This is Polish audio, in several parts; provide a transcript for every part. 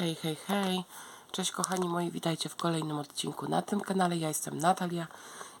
Hej, hej, hej. Cześć kochani moi, witajcie w kolejnym odcinku na tym kanale. Ja jestem Natalia.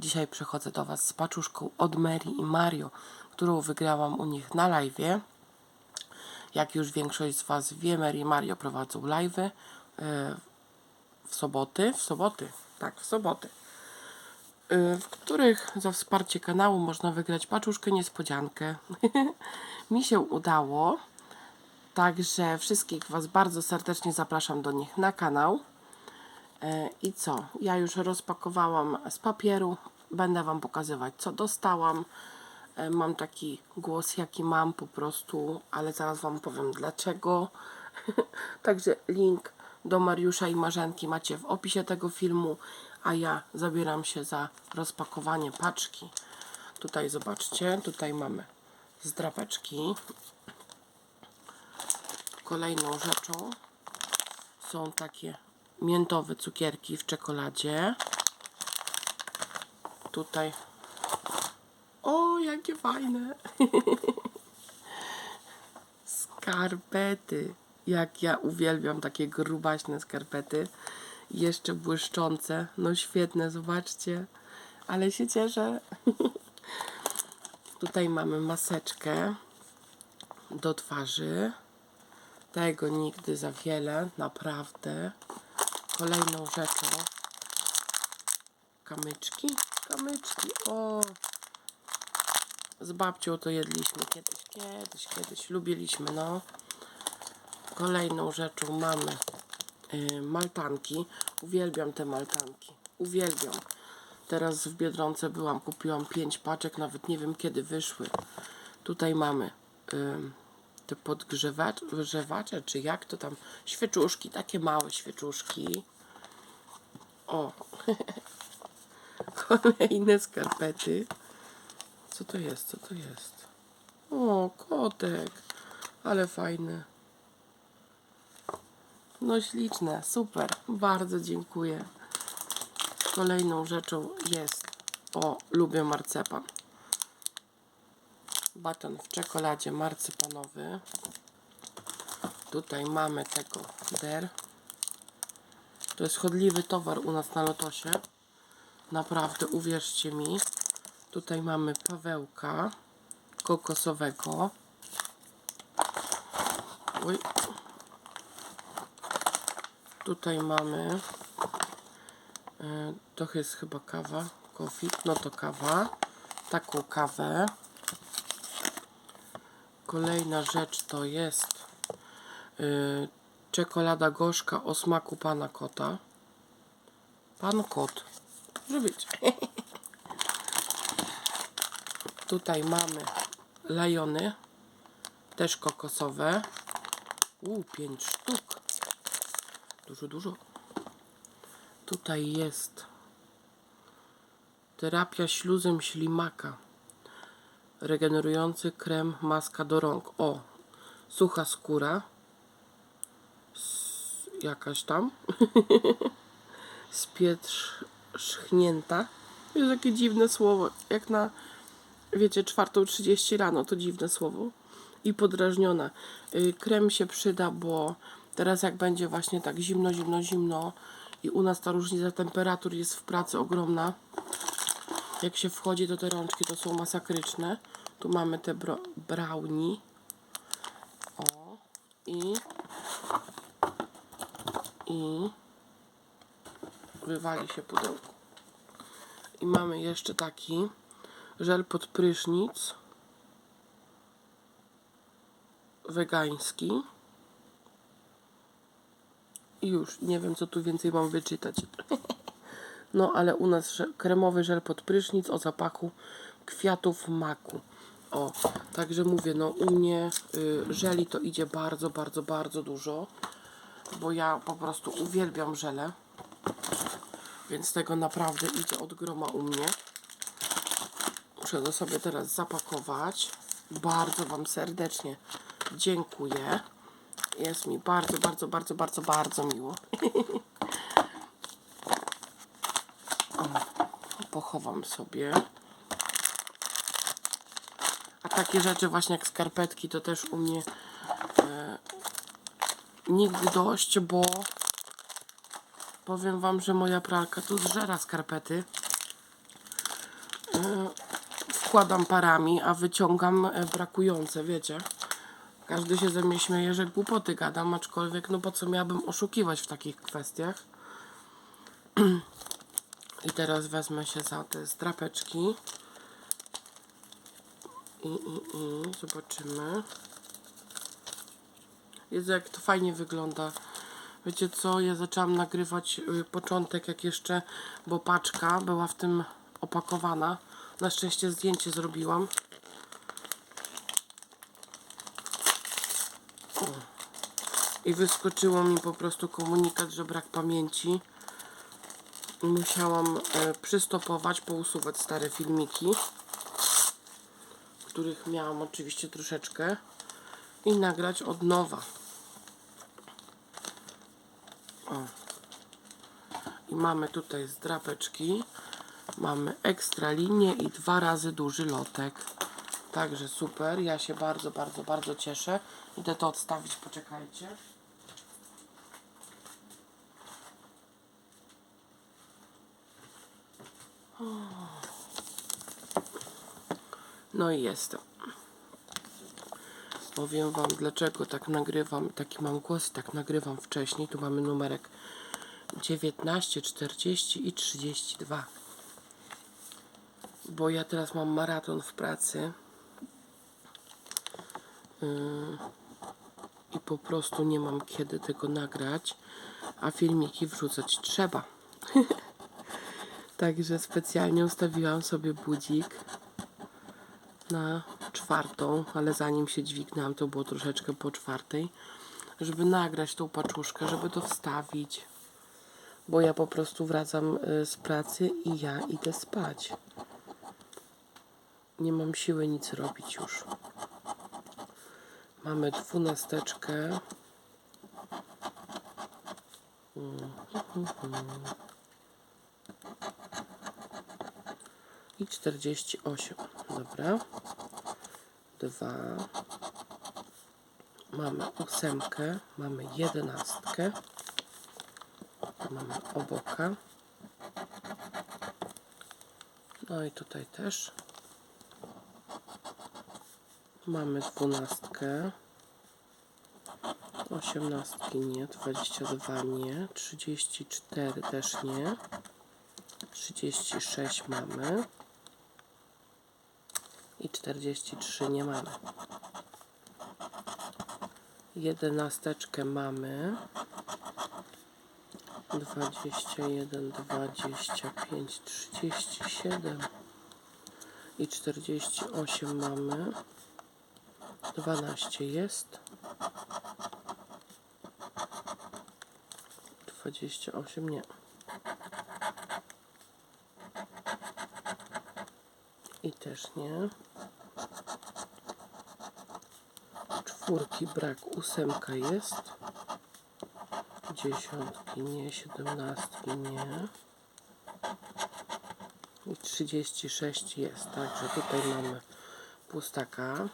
Dzisiaj przychodzę do Was z paczuszką od Mary i Mario, którą wygrałam u nich na live. Jak już większość z Was wie, Mary i Mario prowadzą live'y e, w soboty, w soboty, tak, w soboty, e, w których za wsparcie kanału można wygrać paczuszkę niespodziankę. Mi się udało. Także wszystkich Was bardzo serdecznie zapraszam do nich na kanał. E, I co? Ja już rozpakowałam z papieru. Będę Wam pokazywać, co dostałam. E, Mam taki głos, jaki mam po prostu, ale zaraz Wam powiem dlaczego. Także link do Mariusza i Marzenki macie w opisie tego filmu, a ja zabieram się za rozpakowanie paczki. Tutaj zobaczcie, tutaj mamy zdrapeczki. Kolejną rzeczą są takie miętowe cukierki w czekoladzie. Tutaj. O, jakie fajne! Skarpety. Jak ja uwielbiam takie grubaśne skarpety. Jeszcze błyszczące. No świetne, zobaczcie. Ale się cieszę. Tutaj mamy maseczkę do twarzy. Tego nigdy za wiele, naprawdę. Kolejną rzeczą. Kamyczki? Kamyczki, o! Z babcią to jedliśmy kiedyś, kiedyś, kiedyś. Lubiliśmy, no. Kolejną rzeczą mamy y, maltanki. Uwielbiam te maltanki. Uwielbiam. Teraz w Biedronce byłam, kupiłam 5 paczek, nawet nie wiem kiedy wyszły. Tutaj mamy ym, te podgrzewacze, czy jak to tam, świeczuszki, takie małe świeczuszki. O, kolejne skarpety. Co to jest, co to jest? O, kotek, ale fajny. No śliczne, super, bardzo dziękuję. Kolejną rzeczą jest, o, lubię marcepan. Baton w czekoladzie marcypanowy. Tutaj mamy tego der. To jest chodliwy towar u nas na lotosie. Naprawdę, uwierzcie mi. Tutaj mamy pawełka kokosowego. Oj. Tutaj mamy e, to jest chyba kawa, coffee, no to kawa. Taką kawę. Kolejna rzecz to jest y, czekolada gorzka o smaku pana kota. Pan kot. Może. Tutaj mamy lajony. Też kokosowe. U, pięć sztuk. Dużo, dużo. Tutaj jest terapia śluzem ślimaka regenerujący krem maska do rąk. O, sucha skóra. Jakaś tam. Spietrzchnięta. To jest takie dziwne słowo. Jak na, wiecie, 4.30 rano to dziwne słowo. I podrażniona. Y, Krem się przyda, bo teraz jak będzie właśnie tak zimno, zimno, zimno i u nas ta różnica temperatur jest w pracy ogromna, jak się wchodzi, to te rączki to są masakryczne. Tu mamy te bro- brownie. O. I. I. Wywali się pudełko. I mamy jeszcze taki żel pod prysznic. Wegański. I już nie wiem, co tu więcej mam wyczytać. No, ale u nas kremowy żel pod prysznic o zapachu kwiatów maku. O, także mówię, no u mnie y, żeli to idzie bardzo, bardzo, bardzo dużo, bo ja po prostu uwielbiam żele, więc tego naprawdę idzie od groma u mnie. Muszę to sobie teraz zapakować. Bardzo Wam serdecznie dziękuję. Jest mi bardzo, bardzo, bardzo, bardzo, bardzo miło. pochowam sobie. Takie rzeczy właśnie jak skarpetki to też u mnie e, nigdy dość, bo powiem wam, że moja pralka tu zżera skarpety. Yy, Wkładam parami, a wyciągam e, brakujące, wiecie. Każdy się ze mnie śmieje, że głupoty gadam, aczkolwiek no po co miałabym oszukiwać w takich kwestiach. I teraz wezmę się za te strapeczki. I, i, i zobaczymy. Jezu, jak to fajnie wygląda. Wiecie co, ja zaczęłam nagrywać y, początek, jak jeszcze, bo paczka była w tym opakowana. Na szczęście zdjęcie zrobiłam. I wyskoczyło mi po prostu komunikat, że brak pamięci. Musiałam e, przystopować, pousuwać stare filmiki, których miałam oczywiście troszeczkę i nagrać od nowa. O. I mamy tutaj zdrapeczki, mamy ekstra linię i dwa razy duży lotek. Także super, ja się bardzo, bardzo, bardzo cieszę. Idę to odstawić, poczekajcie. No i jestem. Powiem Wam dlaczego tak nagrywam, taki mam głos, tak nagrywam wcześniej. Tu mamy numerek 19, 40 i 32. Bo ja teraz mam maraton w pracy. Yy, I po prostu nie mam kiedy tego nagrać, a filmiki wrzucać trzeba. Także specjalnie ustawiłam sobie budzik na czwartą, ale zanim się dźwignęłam, to było troszeczkę po czwartej, żeby nagrać tą paczuszkę, żeby to wstawić. Bo ja po prostu wracam y, z pracy i ja idę spać. Nie mam siły nic robić już. Mamy dwunasteczkę. I 48. Dobra. Dwa. Mamy ósemkę, mamy jedenastkę. Mamy oboka. No i tutaj też. Mamy dwunastkę. Osiemnastki nie, 22 nie, 34 też nie, 36 mamy i 43 nie mamy. Jedenasteczkę mamy. 21, 25, 37 i 48 mamy. 12 jest. 28 nie. I też nie. Czwórki brak, ósemka jest. Dziesiątki nie, siedemnastki nie. I 36 jest, także tutaj mamy pustaka,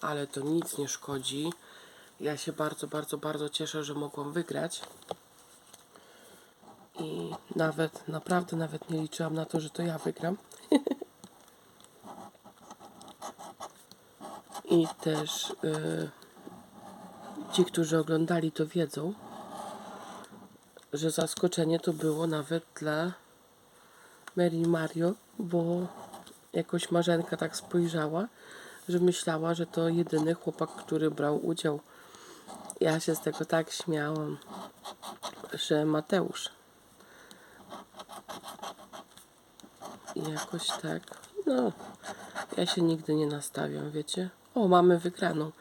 ale to nic nie szkodzi. Ja się bardzo, bardzo, bardzo cieszę, że mogłam wygrać. I nawet, naprawdę nawet nie liczyłam na to, że to ja wygram. I też y, ci, którzy oglądali, to wiedzą, że zaskoczenie to było nawet dla Mary Mario, bo jakoś Marzenka tak spojrzała, że myślała, że to jedyny chłopak, który brał udział. Ja się z tego tak śmiałam, że Mateusz. I jakoś tak, no, ja się nigdy nie nastawiam, wiecie. O, mamy wygraną.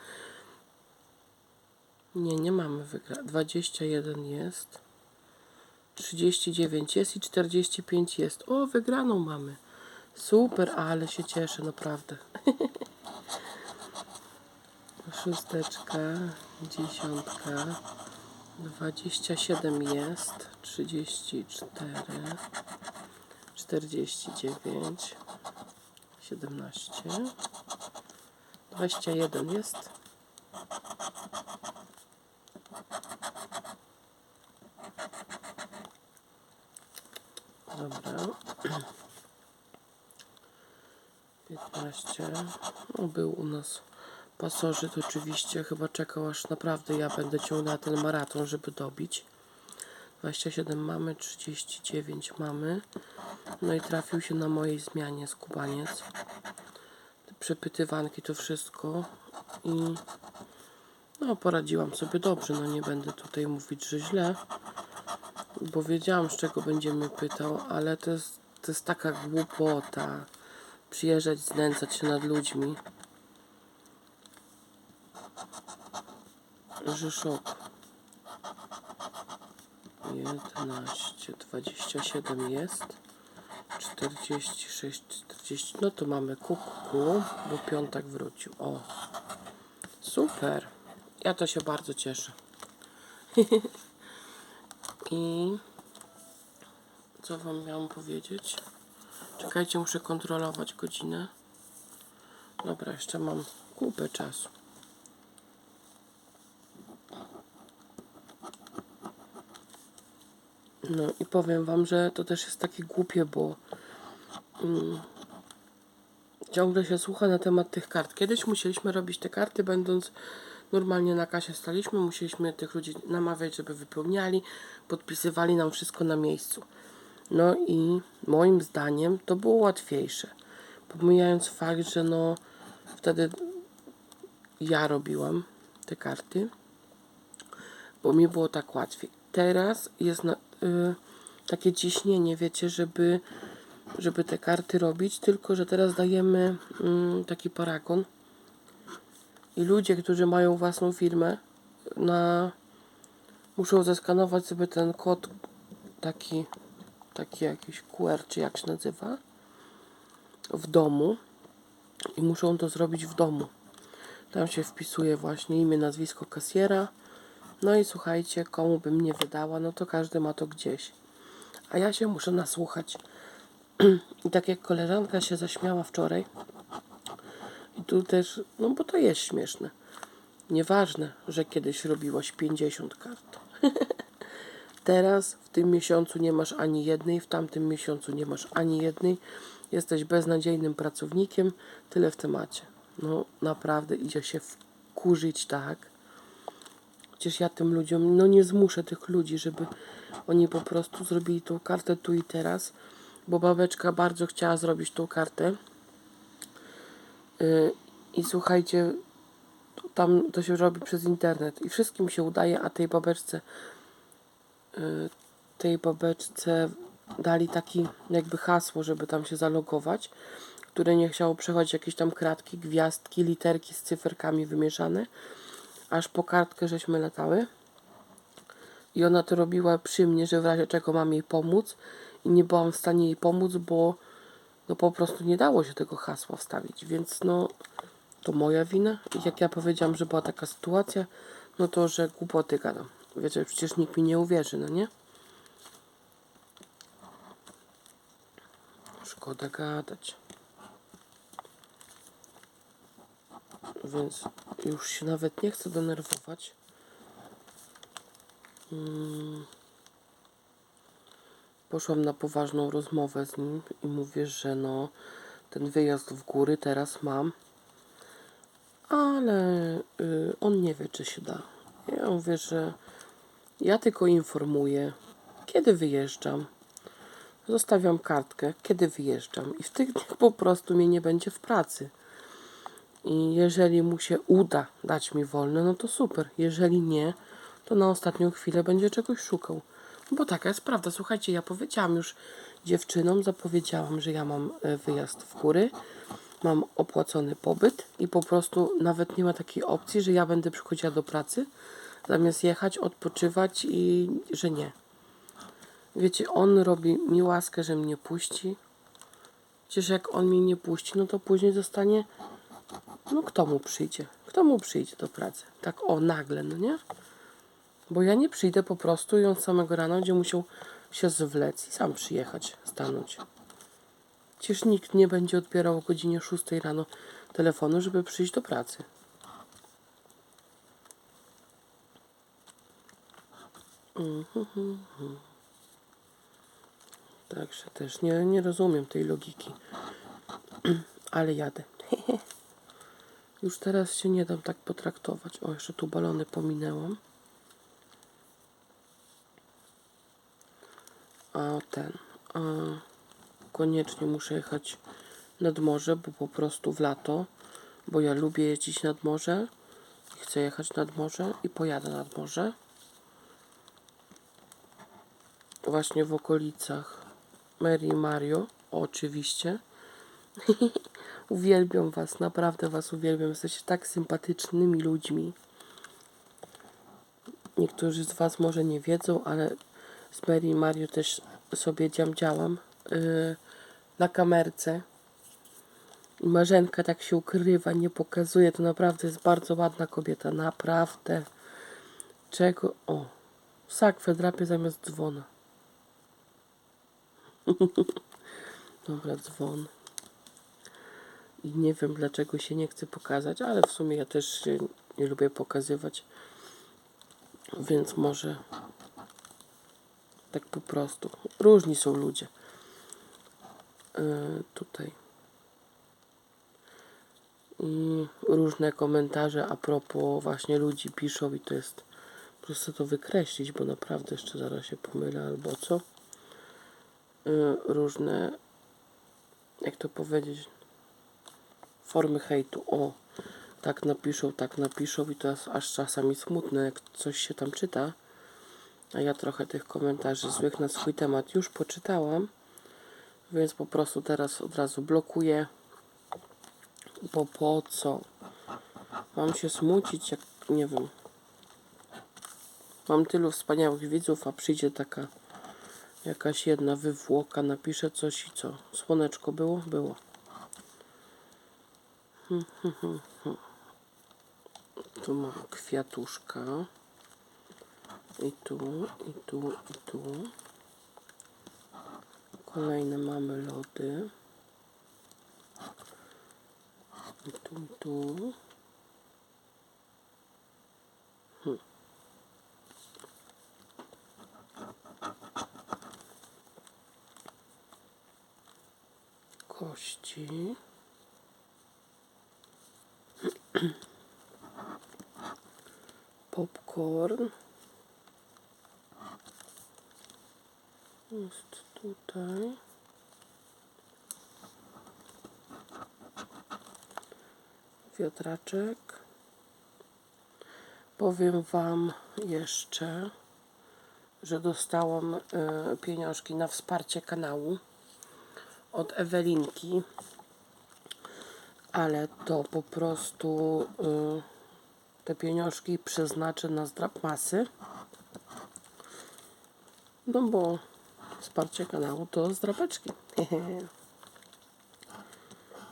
Nie, nie mamy wygraną. 21 jest. 39 jest i 45 jest. O, wygraną mamy. Super, ale się cieszę, naprawdę. Szósteczka, dziesiątka, 27 jest, 34, 49, 17, 21 jest. Dobra. 15. No, był u nas pasożyt oczywiście. Chyba czekał aż naprawdę ja będę ciągnęła ten maraton, żeby dobić. 27 mamy, 39 mamy. No i trafił się na mojej zmianie skubaniec. Te przepytywanki, to wszystko. I no poradziłam sobie dobrze. No nie będę tutaj mówić, że źle. Bo wiedziałam, z czego będzie mnie pytał, ale to jest, to jest taka głupota. Przyjeżdżać, znęcać się nad ludźmi. Że szok. 11, 27 jest. 46, 40. No to mamy kuku, bo piątek wrócił. O, super. Ja to się bardzo cieszę. I co wam miałam powiedzieć? Czekajcie, muszę kontrolować godzinę. Dobra, jeszcze mam kupę czasu. No i powiem wam, że to też jest takie głupie, bo mm, ciągle się słucha na temat tych kart. Kiedyś musieliśmy robić te karty, będąc normalnie na kasie staliśmy, musieliśmy tych ludzi namawiać, żeby wypełniali, podpisywali nam wszystko na miejscu. No i moim zdaniem to było łatwiejsze. Pomijając fakt, że no wtedy ja robiłam te karty, bo mi było tak łatwiej. Teraz jest na, y, takie ciśnienie, wiecie, żeby, żeby te karty robić, tylko że teraz dajemy y, taki paragon i ludzie, którzy mają własną firmę, na, muszą zeskanować sobie ten kod taki, taki jakiś QR, czy jak się nazywa, w domu i muszą to zrobić w domu. Tam się wpisuje właśnie imię, nazwisko kasjera. No i słuchajcie, komu bym nie wydała, no to każdy ma to gdzieś. A ja się muszę nasłuchać. I tak jak koleżanka się zaśmiała wczoraj, tu też, no bo to jest śmieszne. Nieważne, że kiedyś robiłaś 50 kart. Teraz w tym miesiącu nie masz ani jednej, w tamtym miesiącu nie masz ani jednej. Jesteś beznadziejnym pracownikiem. Tyle w temacie. No naprawdę idzie się wkurzyć tak. Przecież ja tym ludziom, no nie zmuszę tych ludzi, żeby oni po prostu zrobili tą kartę tu i teraz, bo babeczka bardzo chciała zrobić tą kartę. Yy, I słuchajcie, tam to się robi przez internet i wszystkim się udaje, a tej babeczce yy, tej babeczce dali taki jakby hasło, żeby tam się zalogować, które nie chciało przechodzić jakieś tam kratki, gwiazdki, literki z cyferkami wymieszane, aż po kartkę żeśmy latały. I ona to robiła przy mnie, że w razie czego mam jej pomóc i nie byłam w stanie jej pomóc, bo no po prostu nie dało się tego hasła wstawić, więc no to moja wina. I jak ja powiedziałam, że była taka sytuacja, no to, że głupoty gadam. Wiecie, przecież nikt mi nie uwierzy, no nie? Szkoda gadać. Więc już się nawet nie chcę denerwować. Mm. Poszłam na poważną rozmowę z nim i mówię, że no ten wyjazd w góry teraz mam, ale y, on nie wie, czy się da. Ja mówię, że ja tylko informuję, kiedy wyjeżdżam. Zostawiam kartkę, kiedy wyjeżdżam. I w tych dniach po prostu mnie nie będzie w pracy. I jeżeli mu się uda dać mi wolne, no to super. Jeżeli nie, to na ostatnią chwilę będzie czegoś szukał. Bo taka jest prawda. Słuchajcie, ja powiedziałam już dziewczynom, zapowiedziałam, że ja mam e, wyjazd w góry, mam opłacony pobyt i po prostu nawet nie ma takiej opcji, że ja będę przychodziła do pracy, zamiast jechać, odpoczywać i że nie. Wiecie, on robi mi łaskę, że mnie puści. Przecież jak on mnie nie puści, no to później zostanie. No kto mu przyjdzie? Kto mu przyjdzie do pracy? Tak o, nagle, no nie? Bo ja nie przyjdę po prostu i on samego rana będzie musiał się zwlec i sam przyjechać, stanąć. Przecież nikt nie będzie odbierał o godzinie 6 rano telefonu, żeby przyjść do pracy. Mhm. Także też nie, nie rozumiem tej logiki. Ale jadę. Już teraz się nie dam tak potraktować. O, jeszcze tu balony pominęłam. A ten. A, koniecznie muszę jechać nad morze, bo po prostu w lato. Bo ja lubię jeździć nad morze. Chcę jechać nad morze i pojadę nad morze. Właśnie w okolicach Mary i Mario. Oczywiście. Uwielbiam Was, naprawdę Was uwielbiam. Jesteście tak sympatycznymi ludźmi. Niektórzy z Was może nie wiedzą, ale z Mary i Mario też sobie działam yy, na kamerce. I Marzenka tak się ukrywa, nie pokazuje. To naprawdę jest bardzo ładna kobieta. Naprawdę. Czego? O, sakwę drapie zamiast dzwona. Dobra, dzwon. I nie wiem dlaczego się nie chce pokazać, ale w sumie ja też się nie lubię pokazywać. Więc może tak po prostu. Różni są ludzie. Yy, tutaj. I różne komentarze a propos właśnie ludzi piszą i to jest proszę to wykreślić, bo naprawdę jeszcze zaraz się pomylę albo co. Yy, różne jak to powiedzieć formy hejtu. O, tak napiszą, tak napiszą i to jest aż czasami smutne, jak coś się tam czyta. A ja trochę tych komentarzy złych na swój temat już poczytałam, więc po prostu teraz od razu blokuję. Bo po co? Mam się smucić, jak nie wiem. Mam tylu wspaniałych widzów, a przyjdzie taka jakaś jedna wywłoka, napisze coś i co? Słoneczko było? Było. Tu mam kwiatuszka. I tu, i tu, i tu. Kolejne mamy lody. I tu, i tu. Hm. Kości. Popcorn. Jest tutaj. Wiatraczek. Powiem Wam jeszcze, że dostałam e, pieniążki na wsparcie kanału od Ewelinki, ale to po prostu y, te pieniążki przeznaczę na zdrab masy. No bo wsparcie kanału to zdrapeczki.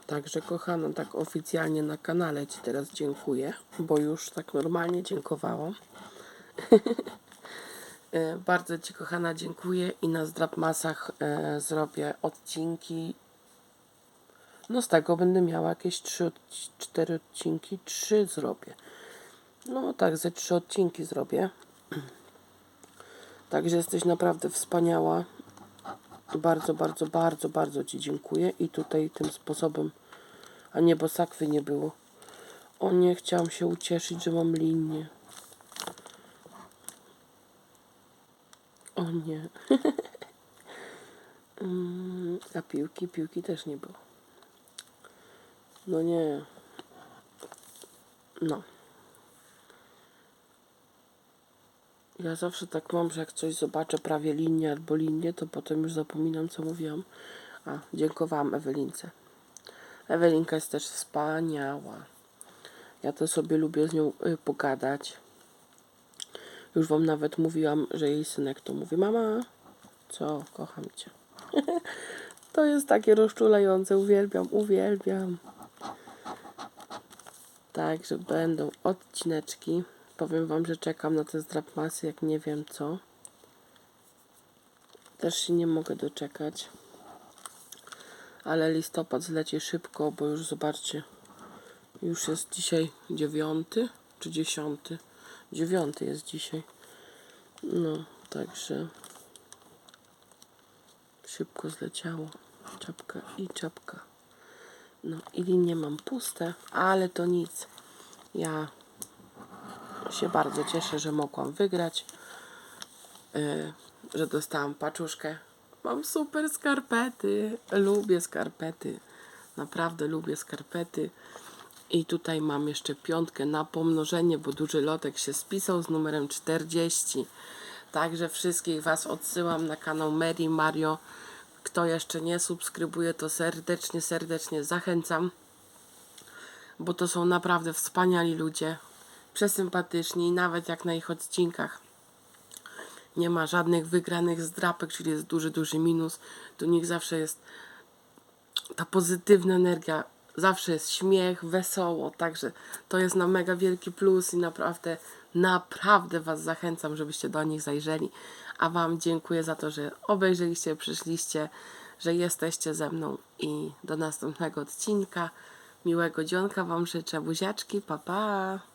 Także kochana, tak oficjalnie na kanale Ci teraz dziękuję, bo już tak normalnie dziękowałam. E, Bardzo Ci kochana dziękuję i na zdrab masach e, zrobię odcinki. No z tego będę miała jakieś 3, 4 odcinki, 3 zrobię. No tak, ze 3 odcinki zrobię. Także jesteś naprawdę wspaniała. Bardzo, bardzo, bardzo, bardzo Ci dziękuję. I tutaj tym sposobem, a nie, bo sakwy nie było. O nie, chciałam się ucieszyć, że mam linię. O nie. Mm, a piłki, piłki też nie było. No nie. No. Ja zawsze tak mam, że jak coś zobaczę prawie linię albo linię, to potem już zapominam, co mówiłam. A, dziękowałam Ewelince. Ewelinka jest też wspaniała. Ja to sobie lubię z nią y, pogadać. Już wam nawet mówiłam, że jej synek to mówi, mama, co, kocham cię. to jest takie rozczulające, uwielbiam, uwielbiam. Także będą odcineczki. Powiem wam, że czekam na te zdrapmasy, jak nie wiem co. Też się nie mogę doczekać. Ale listopad zleci szybko, bo już zobaczcie, już jest dzisiaj dziewiąty czy dziesiąty. Dziewiąty jest dzisiaj. No, także Szybko zleciało. Czapka i czapka. No i linie mam puste, ale to nic. Ja się bardzo cieszę, że mogłam wygrać. Yy, że dostałam paczuszkę. Mam super skarpety. Lubię skarpety. Naprawdę lubię skarpety. I tutaj mam jeszcze piątkę na pomnożenie, bo duży lotek się spisał z numerem 40. Także wszystkich Was odsyłam na kanał Mary Mario. Kto jeszcze nie subskrybuje, to serdecznie, serdecznie zachęcam. Bo to są naprawdę wspaniali ludzie. Przesympatyczni, nawet jak na ich odcinkach nie ma żadnych wygranych zdrapek, czyli jest duży, duży minus. Tu nich zawsze jest ta pozytywna energia, zawsze jest śmiech, wesoło, także to jest na mega wielki plus i naprawdę, naprawdę Was zachęcam, żebyście do nich zajrzeli. A Wam dziękuję za to, że obejrzeliście, przyszliście, że jesteście ze mną i do następnego odcinka. Miłego dzionka Wam życzę, buziaczki, pa pa!